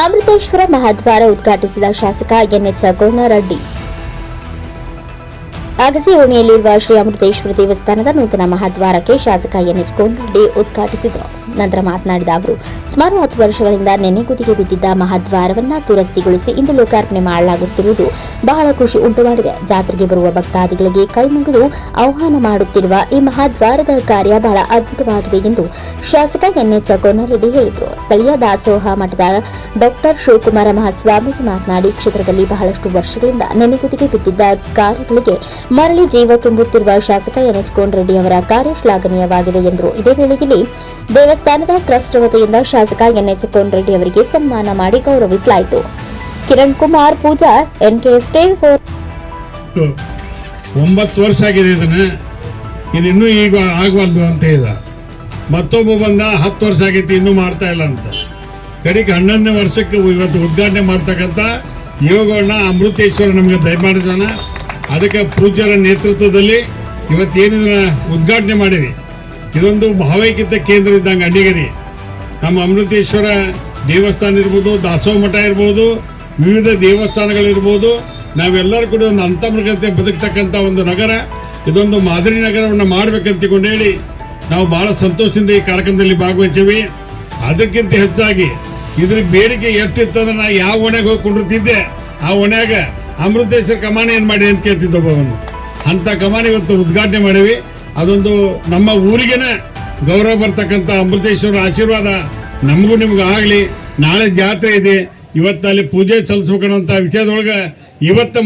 ಅಮೃತೇಶ್ವರ ಮಹಾದ್ವಾರ ಉದ್ಘಾಟಿಸಿದ ಶಾಸಕ ಎನ್ಎಚ್ ಗೋಣರೆಡ್ಡಿ ಅಗಸಿ ಓಣಿಯಲ್ಲಿರುವ ಶ್ರೀ ಅಮೃತೇಶ್ವರ ದೇವಸ್ಥಾನದ ನೂತನ ಮಹಾದ್ವಾರಕ್ಕೆ ಶಾಸಕ ಎನ್ಎಚ್ ಗೋಣರೆಡ್ಡಿ ಉದ್ಘಾಟಿಸಿದರು. ನಂತರ ಮಾತನಾಡಿದ ಅವರು, ಸುಮಾರು ಹತ್ತು ವರ್ಷಗಳಿಂದ ನೆನೆಗುದಿಗೆ ಬಿದ್ದಿದ್ದ ಮಹಾದ್ವಾರವನ್ನ ದುರಸ್ತಿಗೊಳಿಸಿ ಇಂದು ಲೋಕಾರ್ಪಣೆ ಮಾಡಲಾಗುತ್ತಿರುವುದು ಬಹಳ ಖುಷಿ ಉಂಟು ಮಾಡಿದೆ ಜಾತ್ರೆಗೆ ಬರುವ ಭಕ್ತಾದಿಗಳಿಗೆ ಕೈ ಮುಗಿದು ಆಹ್ವಾನ ಮಾಡುತ್ತಿರುವ ಈ ಮಹಾದ್ವಾರದ ಕಾರ್ಯ ಬಹಳ ಅದ್ಭುತವಾಗಿದೆ ಎಂದು ಶಾಸಕ ಎನ್ಎಚ್ ಕೋನರೆಡ್ಡಿ ಹೇಳಿದರು. ಸ್ಥಳೀಯ ದಾಸೋಹ ಮಠದ ಡಾಕ್ಟರ್ ಶಿವಕುಮಾರ ಮಹಾಸ್ವಾಮೀಜಿ ಮಾತನಾಡಿ, ಕ್ಷೇತ್ರದಲ್ಲಿ ಬಹಳಷ್ಟು ವರ್ಷಗಳಿಂದ ನೆನೆಗುದಿಗೆ ಬಿದ್ದಿದ್ದ ಕಾರ್ಯಗಳಿಗೆ ಮರಳಿ ಜೀವ ತುಂಬುತ್ತಿರುವ ಶಾಸಕ ಎನ್ಎಚ್ ಕೋನರೆಡ್ಡಿ ಅವರ ಕಾರ್ಯ ಶ್ಲಾಘನೀಯವಾಗಿದೆ ಎಂದರು. ಇದೇ ವೇಳೆಯಲ್ಲಿ ದೇವಸ್ಥಾನದ ಟ್ರಸ್ಟ್ ವತಿಯಿಂದ ಶಾಸಕ ಎನ್ಎಚ್ ರೆಡ್ಡಿ ಅವರಿಗೆ ಸನ್ಮಾನ ಮಾಡಿ ಗೌರವಿಸಲಾಯಿತು. ಕಿರಣ್ ಕುಮಾರ್ ಪೂಜಾರ್ ಎನ್ಕೆ ಸ್ಟೇವ್ ಫೋರ್. ಒಂಬತ್ತು ವರ್ಷ ಆಗಿದೆ ಇದನ್ನ. ಇದು ಇನ್ನೂ ಈಗ ಆಗಬಾರ್ದು ಅಂತ ಇದ. ಮತ್ತೊಬ್ಬ ಬಂದ ಹತ್ತು ವರ್ಷ ಆಗೈತಿ ಇನ್ನೂ ಮಾಡ್ತಾ ಇಲ್ಲ ಅಂತ. ಕಡೆಗೆ ಹನ್ನೊಂದನೇ ವರ್ಷಕ್ಕೆ ಇವತ್ತು ಉದ್ಘಾಟನೆ ಮಾಡ್ತಕ್ಕಂಥ ಯೋಗವನ್ನ ಅಮೃತೇಶ್ವರ ನಮಗೆ ದಯಮಾಡಿದಾನ ಅದಕ್ಕೆ ಪೂಜ್ಯರ ನೇತೃತ್ವದಲ್ಲಿ ಇವತ್ತು ಇದನ್ನ ಉದ್ಘಾಟನೆ ಮಾಡಿವಿ ಇದೊಂದು ಭಾವೈಕ್ಯತೆ ಕೇಂದ್ರ ಇದ್ದಂಗೆ ಅಡಿಗರಿ ನಮ್ಮ ಅಮೃತೇಶ್ವರ ದೇವಸ್ಥಾನ ಇರ್ಬೋದು, ದಾಸೋಹ ಮಠ ಇರ್ಬೋದು, ವಿವಿಧ ದೇವಸ್ಥಾನಗಳಿರ್ಬೋದು ನಾವೆಲ್ಲರೂ ಕೂಡ ಒಂದು ಅಂತಮೃಗತೆ ಬದುಕ್ತಕ್ಕಂಥ ಒಂದು ನಗರ. ಇದೊಂದು ಮಾದರಿ ನಗರವನ್ನು ಮಾಡಬೇಕಂತ ಹೇಳಿ ನಾವು ಬಹಳ ಸಂತೋಷದಿಂದ ಈ ಕಾರ್ಯಕ್ರಮದಲ್ಲಿ ಭಾಗವಹಿಸೀವಿ. ಅದಕ್ಕಿಂತ ಹೆಚ್ಚಾಗಿ ಇದ್ರ ಬೇಡಿಕೆ ಎಷ್ಟಿತ್ತಂದ್ರೆ ನಾ ಯಾವ ಹೊಣೆಗೆ ಹೋಗಿ ಕುಂಡಿರ್ತಿದ್ದೆ, ಆ ಹೊಣೆಯಾಗ ಅಮೃತೇಶ್ವರ ಕಮಾನ ಏನು ಮಾಡಿ ಅಂತ ಕೇಳ್ತಿದ್ದ ಒಬ್ಬವನು ಅಂತ ಕಮಾನ ಇವತ್ತು ಉದ್ಘಾಟನೆ ಮಾಡೀವಿ. ಅದೊಂದು ನಮ್ಮ ಊರಿಗೆನೆ ಗೌರವ ಬರ್ತಕ್ಕಂಥ ಅಮೃತೇಶ್ವರ ಆಶೀರ್ವಾದ ನಮಗೂ ನಿಮ್ಗೆ ಆಗಲಿ. ನಾಳೆ ಜಾತ್ರೆ ಇದೆ. ಇವತ್ತಲ್ಲಿ ಪೂಜೆ ಸಲ್ಲಿಸ್ಬೇಕನ್ನೋಂಥ ವಿಷಯದೊಳಗೆ ಇವತ್ತು